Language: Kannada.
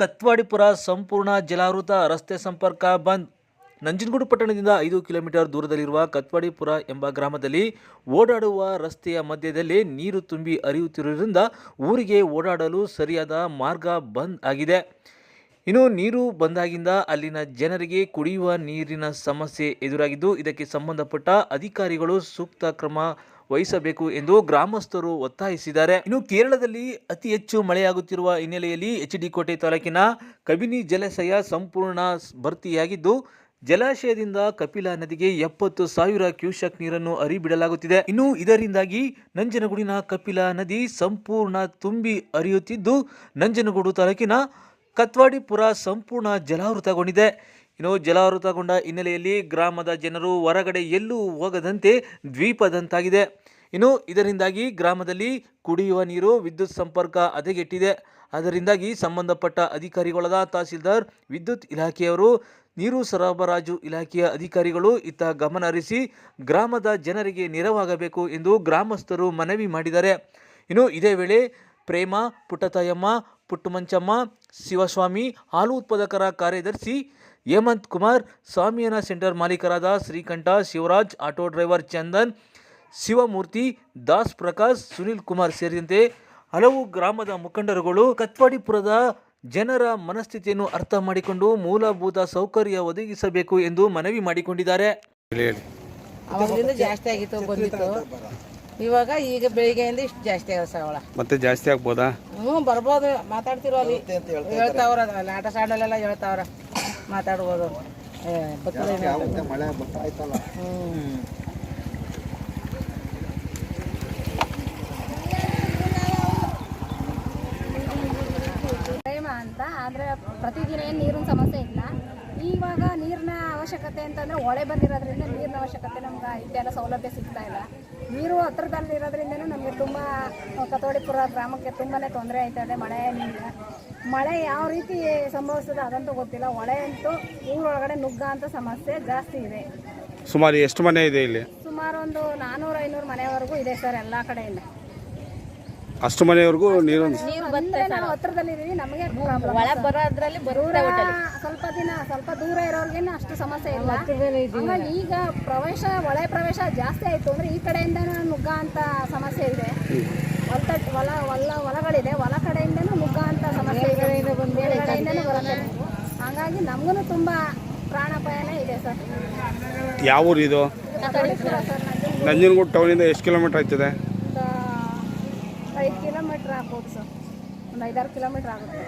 ಕತ್ವಾಡಿಪುರ ಸಂಪೂರ್ಣ ಜಲಾವೃತ ರಸ್ತೆ ಸಂಪರ್ಕ ಬಂದ್. ನಂಜನಗೂಡು ಪಟ್ಟಣದಿಂದ ಐದು ಕಿಲೋಮೀಟರ್ ದೂರದಲ್ಲಿರುವ ಕತ್ವಾಡಿಪುರ ಎಂಬ ಗ್ರಾಮದಲ್ಲಿ ಓಡಾಡುವ ರಸ್ತೆಯ ಮಧ್ಯದಲ್ಲಿ ನೀರು ತುಂಬಿ ಹರಿಯುತ್ತಿರುವುದರಿಂದ ಊರಿಗೆ ಓಡಾಡಲು ಸರಿಯಾದ ಮಾರ್ಗ ಬಂದ್ ಆಗಿದೆ. ಇನ್ನು ನೀರು ಬಂದಾಗಿಂದ ಅಲ್ಲಿನ ಜನರಿಗೆ ಕುಡಿಯುವ ನೀರಿನ ಸಮಸ್ಯೆ ಎದುರಾಗಿದ್ದು, ಇದಕ್ಕೆ ಸಂಬಂಧಪಟ್ಟ ಅಧಿಕಾರಿಗಳು ಸೂಕ್ತ ಕ್ರಮ ವಹಿಸಬೇಕು ಎಂದು ಗ್ರಾಮಸ್ಥರು ಒತ್ತಾಯಿಸಿದ್ದಾರೆ. ಇನ್ನು ಕೇರಳದಲ್ಲಿ ಅತಿ ಹೆಚ್ಚು ಮಳೆಯಾಗುತ್ತಿರುವ ಹಿನ್ನೆಲೆಯಲ್ಲಿ ಎಚ್ ಡಿ ಕೋಟೆ ತಾಲೂಕಿನ ಕಬಿನಿ ಜಲಾಶಯ ಸಂಪೂರ್ಣ ಭರ್ತಿಯಾಗಿದ್ದು, ಜಲಾಶಯದಿಂದ ಕಪಿಲಾ ನದಿಗೆ ಎಪ್ಪತ್ತು ಸಾವಿರ ಕ್ಯೂಸೆಕ್ ನೀರನ್ನು ಹರಿಬಿಡಲಾಗುತ್ತಿದೆ. ಇನ್ನು ಇದರಿಂದಾಗಿ ನಂಜನಗೂಡಿನ ಕಪಿಲಾ ನದಿ ಸಂಪೂರ್ಣ ತುಂಬಿ ಹರಿಯುತ್ತಿದ್ದು, ನಂಜನಗೂಡು ತಾಲೂಕಿನ ಕತ್ವಾಡಿಪುರ ಸಂಪೂರ್ಣ ಜಲಾವೃತಗೊಂಡಿದೆ. ಇನ್ನು ಜಲಾವೃತಗೊಂಡ ಹಿನ್ನೆಲೆಯಲ್ಲಿ ಗ್ರಾಮದ ಜನರು ಹೊರಗಡೆ ಎಲ್ಲೂ ಹೋಗದಂತೆ ದ್ವೀಪದಂತಾಗಿದೆ. ಇನ್ನು ಇದರಿಂದಾಗಿ ಗ್ರಾಮದಲ್ಲಿ ಕುಡಿಯುವ ನೀರು, ವಿದ್ಯುತ್ ಸಂಪರ್ಕ ಹದಗೆಟ್ಟಿದೆ. ಅದರಿಂದಾಗಿ ಸಂಬಂಧಪಟ್ಟ ಅಧಿಕಾರಿಗಳಾದ ತಹಸೀಲ್ದಾರ್, ವಿದ್ಯುತ್ ಇಲಾಖೆಯವರು, ನೀರು ಸರಬರಾಜು ಇಲಾಖೆಯ ಅಧಿಕಾರಿಗಳು ಇತ್ತ ಗಮನ ಹರಿಸಿ ಗ್ರಾಮದ ಜನರಿಗೆ ನೆರವಾಗಬೇಕು ಎಂದು ಗ್ರಾಮಸ್ಥರು ಮನವಿ ಮಾಡಿದ್ದಾರೆ. ಇನ್ನು ಇದೇ ವೇಳೆ ಪ್ರೇಮ, ಪುಟ್ಟತಾಯಮ್ಮ, ಪುಟ್ಟುಮಂಚಮ್ಮ, ಶಿವಸ್ವಾಮಿ, ಹಾಲು ಉತ್ಪಾದಕರ ಕಾರ್ಯದರ್ಶಿ ಹೇಮಂತ್ ಕುಮಾರ್ ಸ್ವಾಮಿಯನ ಸೆಂಟರ್ ಮಾಲೀಕರಾದ ಶ್ರೀಕಂಠ ಶಿವರಾಜ್ ಆಟೋ ಡ್ರೈವರ್ ಚಂದನ್ ಶಿವಮೂರ್ತಿ ದಾಸ್ ಪ್ರಕಾಶ್ ಸುನಿಲ್ ಕುಮಾರ್ ಸೇರಿದಂತೆ ಹಲವು ಗ್ರಾಮದ ಮುಖಂಡರುಗಳು ಕತ್ವಾಡಿಪುರದ ಜನರ ಮನಸ್ಥಿತಿಯನ್ನು ಅರ್ಥ ಮಾಡಿಕೊಂಡು ಮೂಲಭೂತ ಸೌಕರ್ಯ ಒದಗಿಸಬೇಕು ಎಂದು ಮನವಿ ಮಾಡಿಕೊಂಡಿದ್ದಾರೆ. ಅವಾಗಲಿಂದ ಜಾಸ್ತಿ ಆಗಿತ್ತು ಬಂದಿತ್ತು. ಇವಾಗ ಈಗ ಬೆಳಿಗ್ಗೆಯಿಂದ ಇಷ್ಟು ಜಾಸ್ತಿ ಆಗ ಸವಳ ಮತ್ತೆ ಜಾಸ್ತಿ ಆಗ್ಬೋದಾ? ಹ್ಞೂ ಬರ್ಬೋದು ಮಾತಾಡ್ತಿರೋ ಅಲ್ಲಿ? ಹೇಳ್ತಾವ್ರ ಆಟ ಸಾಡಲ್ಲೆಲ್ಲ ಹೇಳ್ತಾವ್ರ. ಮಾತಾಡ್ಬೋದು. ಹ್ಞೂ ಅಂತ ಆದರೆ ಪ್ರತಿದಿನ ಏನು ನೀರಿನ ಸಮಸ್ಯೆ ಇಲ್ಲ. ಇವಾಗ ನೀರಿನ ಅವಶ್ಯಕತೆ ಅಂತಂದರೆ ಹೊಳೆ ಬಂದಿರೋದ್ರಿಂದ ನೀರಿನ ಅವಶ್ಯಕತೆ ನಮ್ಗೆ ಇದೆಲ್ಲ ಸೌಲಭ್ಯ ಸಿಗ್ತಾ ಇಲ್ಲ. ನೀರು ಹತ್ರದಲ್ಲಿರೋದ್ರಿಂದನೂ ನಮಗೆ ತುಂಬ ಕತೋಡಿಪುರ ಗ್ರಾಮಕ್ಕೆ ತುಂಬಾ ತೊಂದರೆ ಆಯ್ತದೆ ಮಳೆ ನೀರಿನ ಮಳೆ ಯಾವ ರೀತಿ ಸಂಭವಿಸ್ತದೆ ಅದಂತೂ ಗೊತ್ತಿಲ್ಲ. ಹೊಳೆ ಅಂತೂ ಊರೊಳಗಡೆ ನುಗ್ಗ ಅಂತ ಸಮಸ್ಯೆ ಜಾಸ್ತಿ ಇದೆ. ಸುಮಾರು ಎಷ್ಟು ಮನೆ ಇದೆ ಇಲ್ಲಿ? ಸುಮಾರು ಒಂದು ನಾನ್ನೂರು ಐನೂರು ಮನೆವರೆಗೂ ಇದೆ ಸರ್ ಎಲ್ಲ ಕಡೆಯಿಂದ. ಅಷ್ಟು ಮನೆಯವರೆಗೂ ನೀರು ಅಂದ್ರೆ ನಾವು ಹತ್ರದಲ್ಲಿದ್ದೀವಿ ನಮಗೆ ಪ್ರಾಬ್ಲಮ್ ಒಳಗೆ ಬರೋದ್ರಲ್ಲಿ ದೂರ ಸ್ವಲ್ಪ ದಿನ ಸ್ವಲ್ಪ ದೂರ ಇರೋರ್ಗೇನು ಅಷ್ಟು ಸಮಸ್ಯೆ ಇಲ್ಲ. ಈಗ ಪ್ರವೇಶ ಒಳೆ ಪ್ರವೇಶ ಜಾಸ್ತಿ ಆಯ್ತು ಅಂದ್ರೆ ಈ ಕಡೆಯಿಂದ ನುಗ್ಗ ಅಂತ ಸಮಸ್ಯೆ ಇದೆ. ಹೊಲತಟ್ ಹೊಲ ಹೊಲ ಹೊಲಗಳಿದೆ ಹೊಲ ಕಡೆಯಿಂದನೂ ನುಗ್ಗ ಅಂತ ಸಮಸ್ಯೆ ಇದೆ. ಮೇಲ್ಗಡೆಯಿಂದನೂ ಬರುತ್ತೆ. ಹಂಗಾಗಿ ನಮಗೂ ತುಂಬಾ ಪ್ರಾಣಾಪಾಯನೇ ಇದೆ ಸರ್. ಯಾವ ಊರು ಇದು? ನಂಜನಗೂಡು ಟೌನ್ ಇಂದ ನಂಜನಗೂಡು ಟೌನಿಂದ ಎಷ್ಟು ಕಿಲೋಮೀಟರ್ ಆಯ್ತದೆ ಐದು ಕಿಲೋಮೀಟ್ರ್ ಆಗ್ಬೋದು ಸರ್ ಒಂದು ಐದಾರು ಕಿಲೋಮೀಟ್ರ್ ಆಗುತ್ತೆ